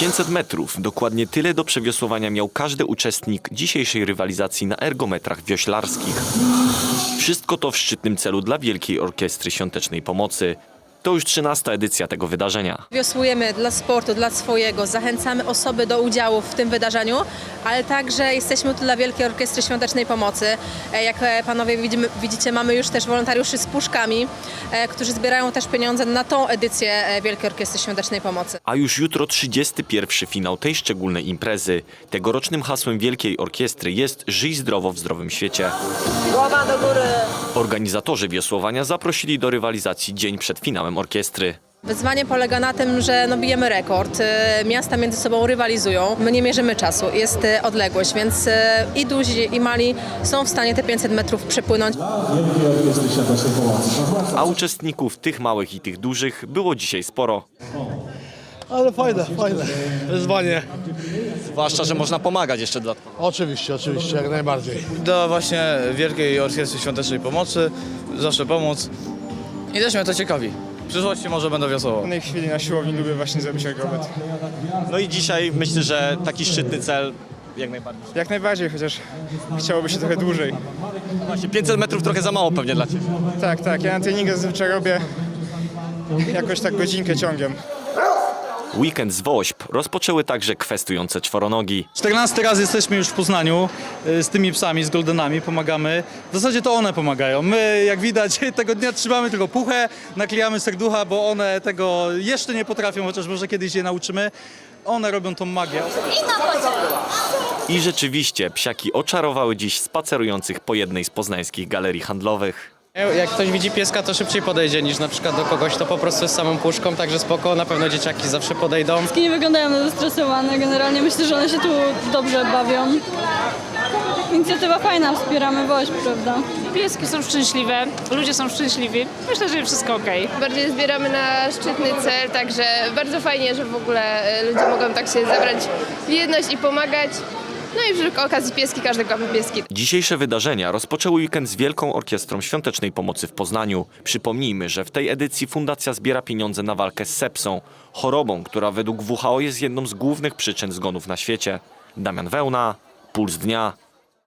500 metrów, dokładnie tyle do przewiosłowania miał każdy uczestnik dzisiejszej rywalizacji na ergometrach wioślarskich. Wszystko to w szczytnym celu dla Wielkiej Orkiestry Świątecznej Pomocy. To już 13 edycja tego wydarzenia. Wiosłujemy dla sportu, dla swojego, zachęcamy osoby do udziału w tym wydarzeniu, ale także jesteśmy tu dla Wielkiej Orkiestry Świątecznej Pomocy. E, Jak e, panowie widzimy, widzicie, mamy już też wolontariuszy z puszkami, e, którzy zbierają też pieniądze na tą edycję Wielkiej Orkiestry Świątecznej Pomocy. A już jutro 31 finał tej szczególnej imprezy. Tegorocznym hasłem Wielkiej Orkiestry jest Żyj zdrowo w zdrowym świecie. Głowa do góry! Organizatorzy wiosłowania zaprosili do rywalizacji dzień przed finałem orkiestry. Wyzwanie polega na tym, że no bijemy rekord. E, Miasta między sobą rywalizują. My nie mierzymy czasu, jest e, odległość, więc e, i duzi, i mali są w stanie te 500 metrów przepłynąć. A uczestników tych małych i tych dużych było dzisiaj sporo. Ale fajne, fajne. Wyzwanie. Zwłaszcza, że można pomagać jeszcze dodatkowo. Oczywiście, oczywiście, jak najbardziej. do właśnie Wielkiej Orkiestry Świątecznej Pomocy, zawsze pomóc. I jesteśmy to ciekawi. W przyszłości może będę wiosłował. W jednej chwili na siłowni lubię właśnie zrobić ergometr. No i dzisiaj myślę, że taki szczytny cel jak najbardziej. Jak najbardziej, chociaż chciałoby się trochę dłużej. Właśnie 500 metrów trochę za mało pewnie dla Ciebie. Tak, tak, ja na treningach zazwyczaj robię jakoś tak godzinkę ciągiem. Weekend z Wośp rozpoczęły także kwestujące czworonogi. 14 raz jesteśmy już w Poznaniu y, z tymi psami, z goldenami, pomagamy. W zasadzie to one pomagają. My, jak widać, tego dnia trzymamy tylko puchę, naklejamy serducha, bo one tego jeszcze nie potrafią, chociaż może kiedyś je nauczymy. One robią tą magię. I rzeczywiście psiaki oczarowały dziś spacerujących po jednej z poznańskich galerii handlowych. Jak ktoś widzi pieska, to szybciej podejdzie niż na przykład do kogoś, to po prostu z samą puszką, także spoko, na pewno dzieciaki zawsze podejdą. nie wyglądają na zestresowane. Generalnie myślę, że one się tu dobrze bawią. Inicjatywa fajna, wspieramy woź, prawda? Pieski są szczęśliwe, ludzie są szczęśliwi. Myślę, że wszystko ok. Bardziej zbieramy na szczytny cel, także bardzo fajnie, że w ogóle e, ludzie mogą tak się zabrać w jedność i pomagać. No i przy okazji pieski, każdy kocha pieski. Dzisiejsze wydarzenia rozpoczęły weekend z Wielką Orkiestrą Świątecznej Pomocy w Poznaniu. Przypomnijmy, że w tej edycji fundacja zbiera pieniądze na walkę z sepsą, chorobą, która według WHO jest jedną z głównych przyczyn zgonów na świecie. Damian Wełna, Puls Dnia,